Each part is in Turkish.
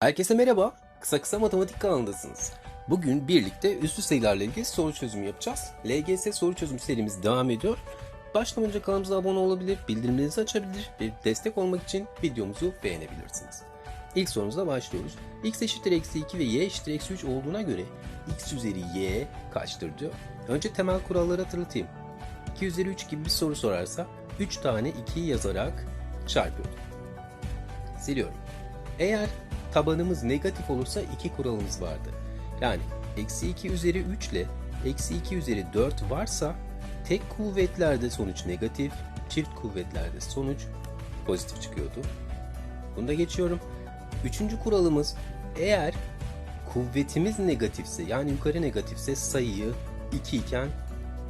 Herkese merhaba. Kısa kısa matematik kanalındasınız. Bugün birlikte üstü sayılarla ilgili soru çözümü yapacağız. LGS soru çözüm serimiz devam ediyor. Başlamadan önce kanalımıza abone olabilir, bildirimlerinizi açabilir ve destek olmak için videomuzu beğenebilirsiniz. İlk sorumuzla başlıyoruz. x eşittir eksi 2 ve y eşittir eksi 3 olduğuna göre x üzeri y kaçtır diyor. Önce temel kuralları hatırlatayım. 2 üzeri 3 gibi bir soru sorarsa 3 tane 2'yi yazarak çarpıyorum. Siliyorum. Eğer tabanımız negatif olursa iki kuralımız vardı. Yani eksi 2 üzeri 3 ile eksi 2 üzeri 4 varsa tek kuvvetlerde sonuç negatif, çift kuvvetlerde sonuç pozitif çıkıyordu. Bunu da geçiyorum. Üçüncü kuralımız eğer kuvvetimiz negatifse yani yukarı negatifse sayıyı 2 iken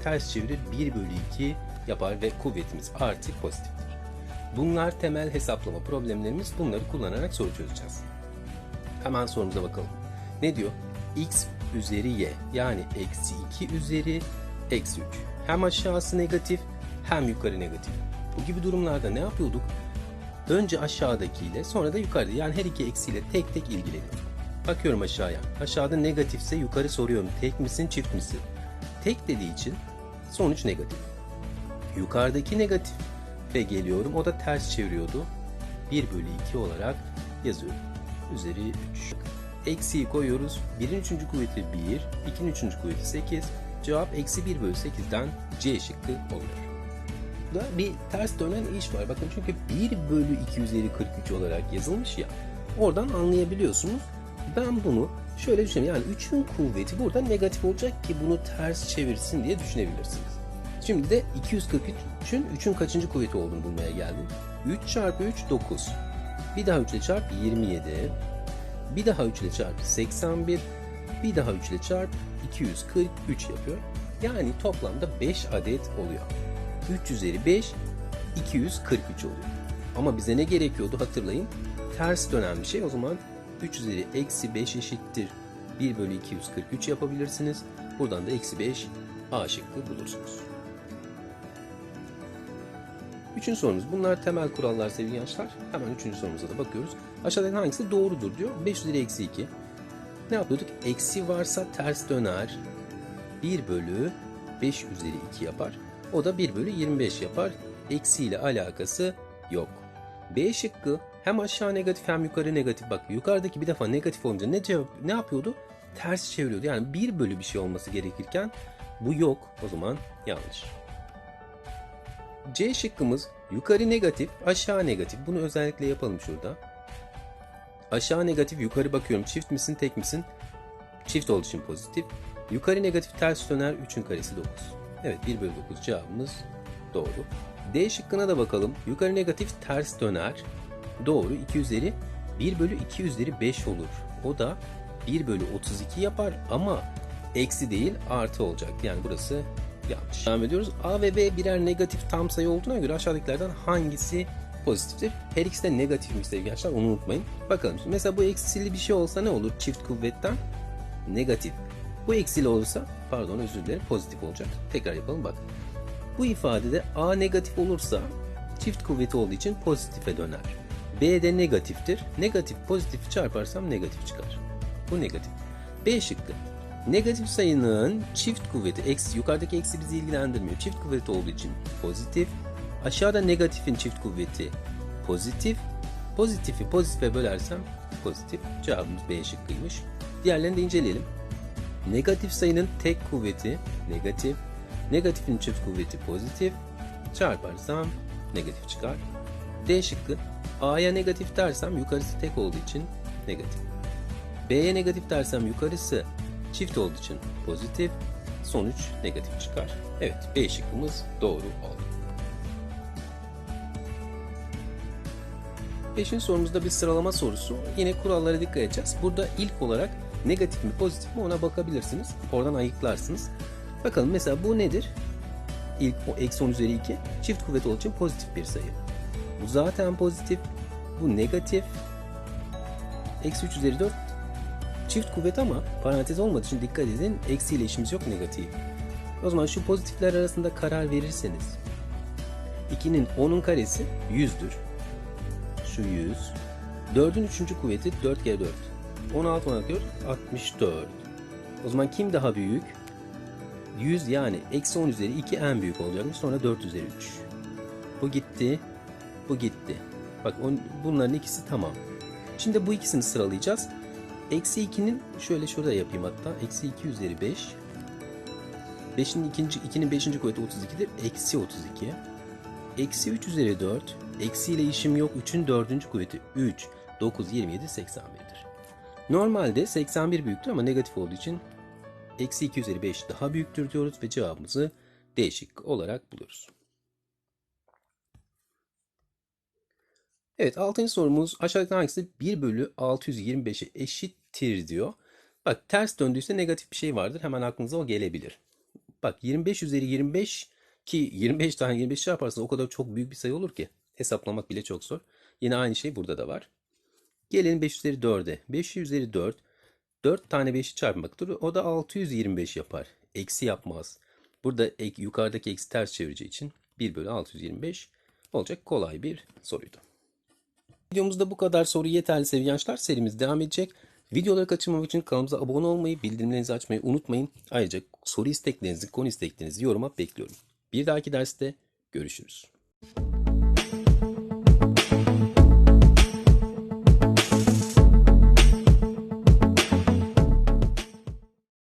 ters çevirir 1 bölü 2 yapar ve kuvvetimiz artı pozitiftir. Bunlar temel hesaplama problemlerimiz. Bunları kullanarak soru çözeceğiz. Hemen sorumuza bakalım. Ne diyor? x üzeri y yani eksi 2 üzeri eksi 3. Hem aşağısı negatif hem yukarı negatif. Bu gibi durumlarda ne yapıyorduk? Önce aşağıdakiyle sonra da yukarıda yani her iki eksiyle tek tek ilgileniyorum. Bakıyorum aşağıya. Aşağıda negatifse yukarı soruyorum. Tek misin çift misin? Tek dediği için sonuç negatif. Yukarıdaki negatif ve geliyorum. O da ters çeviriyordu. 1 bölü 2 olarak yazıyorum. Üzeri 3. Eksiyi koyuyoruz. 1'in 3. kuvveti 1, 2'nin 3. kuvveti 8. Cevap eksi 1 bölü 8'den C şıkkı oluyor. Burada bir ters dönen iş var. Bakın çünkü 1 bölü 2 üzeri 43 olarak yazılmış ya. Oradan anlayabiliyorsunuz. Ben bunu şöyle düşünüyorum. Yani 3'ün kuvveti burada negatif olacak ki bunu ters çevirsin diye düşünebilirsiniz. Şimdi de 243'ün 3'ün kaçıncı kuvveti olduğunu bulmaya geldim. 3 çarpı 3 9. Bir daha 3 ile çarp 27. Bir daha 3 ile çarp 81. Bir daha 3 ile çarp 243 yapıyor. Yani toplamda 5 adet oluyor. 3 üzeri 5 243 oluyor. Ama bize ne gerekiyordu hatırlayın. Ters dönen bir şey. O zaman 3 üzeri eksi 5 eşittir 1 bölü 243 yapabilirsiniz. Buradan da eksi 5 A şıkkı bulursunuz. Üçüncü sorumuz. Bunlar temel kurallar sevgili gençler. Hemen üçüncü sorumuza da bakıyoruz. Aşağıdaki hangisi doğrudur diyor. 5 üzeri eksi 2. Ne yapıyorduk? Eksi varsa ters döner. 1 bölü 5 üzeri 2 yapar. O da 1 bölü 25 yapar. Eksi ile alakası yok. B şıkkı hem aşağı negatif hem yukarı negatif. Bak yukarıdaki bir defa negatif olunca ne, cevap, ne yapıyordu? Ters çeviriyordu. Yani 1 bölü bir şey olması gerekirken bu yok. O zaman yanlış. C şıkkımız yukarı negatif, aşağı negatif. Bunu özellikle yapalım şurada. Aşağı negatif, yukarı bakıyorum. Çift misin, tek misin? Çift olduğu için pozitif. Yukarı negatif ters döner 3'ün karesi 9. Evet 1 bölü 9 cevabımız doğru. D şıkkına da bakalım. Yukarı negatif ters döner. Doğru 2 üzeri 1 bölü 2 üzeri 5 olur. O da 1 bölü 32 yapar ama eksi değil artı olacak. Yani burası yanlış. Devam ediyoruz. A ve B birer negatif tam sayı olduğuna göre aşağıdakilerden hangisi pozitiftir? Her ikisi de negatifmiş sevgili arkadaşlar onu unutmayın. Bakalım şimdi mesela bu eksili bir şey olsa ne olur çift kuvvetten? Negatif. Bu eksili olursa pardon özür dilerim pozitif olacak. Tekrar yapalım bak. Bu ifadede A negatif olursa çift kuvveti olduğu için pozitife döner. B de negatiftir. Negatif pozitif çarparsam negatif çıkar. Bu negatif. B şıkkı. Negatif sayının çift kuvveti eksi yukarıdaki eksi bizi ilgilendirmiyor. Çift kuvveti olduğu için pozitif. Aşağıda negatifin çift kuvveti pozitif. Pozitifi pozitife bölersem pozitif. Cevabımız B şıkkıymış. Diğerlerini de inceleyelim. Negatif sayının tek kuvveti negatif. Negatifin çift kuvveti pozitif. Çarparsam negatif çıkar. D şıkkı. A'ya negatif dersem yukarısı tek olduğu için negatif. B'ye negatif dersem yukarısı çift olduğu için pozitif. Sonuç negatif çıkar. Evet B şıkkımız doğru oldu. Beşinci sorumuzda bir sıralama sorusu. Yine kurallara dikkat edeceğiz. Burada ilk olarak negatif mi pozitif mi ona bakabilirsiniz. Oradan ayıklarsınız. Bakalım mesela bu nedir? İlk o eksi 10 üzeri 2 çift kuvvet olduğu için pozitif bir sayı. Bu zaten pozitif. Bu negatif. Eksi 3 üzeri 4 çift kuvvet ama parantez olmadığı için dikkat edin. Eksi ile işimiz yok negatif. O zaman şu pozitifler arasında karar verirseniz 2'nin 10'un karesi 100'dür. Şu 100. 4'ün 3. kuvveti 4 kere 4. 16 16 4 64. O zaman kim daha büyük? 100 yani eksi 10 üzeri 2 en büyük olacakmış. Sonra 4 üzeri 3. Bu gitti. Bu gitti. Bak on, bunların ikisi tamam. Şimdi bu ikisini sıralayacağız. Eksi 2'nin şöyle şurada yapayım hatta. Eksi 2 üzeri 5. 5'in ikinci, 2'nin 5. kuvveti 32'dir. Eksi 32. Eksi 3 üzeri 4. Eksi ile işim yok. 3'ün 4. kuvveti 3. 9, 27, 81'dir. Normalde 81 büyüktür ama negatif olduğu için eksi 2 üzeri 5 daha büyüktür diyoruz ve cevabımızı değişik olarak buluyoruz. Evet 6. sorumuz aşağıdaki hangisi 1 bölü 625'e eşittir diyor. Bak ters döndüyse negatif bir şey vardır. Hemen aklınıza o gelebilir. Bak 25 üzeri 25 ki 25 tane 25 çarparsanız o kadar çok büyük bir sayı olur ki hesaplamak bile çok zor. Yine aynı şey burada da var. Gelelim 5 üzeri 4'e. 5 üzeri 4 4 tane 5'i çarpmaktır. O da 625 yapar. Eksi yapmaz. Burada ek, yukarıdaki eksi ters çevireceği için 1 bölü 625 olacak kolay bir soruydu. Videomuzda bu kadar soru yeterli sevgili gençler. Serimiz devam edecek. Videoları kaçırmamak için kanalımıza abone olmayı, bildirimlerinizi açmayı unutmayın. Ayrıca soru isteklerinizi, konu isteklerinizi yoruma bekliyorum. Bir dahaki derste görüşürüz.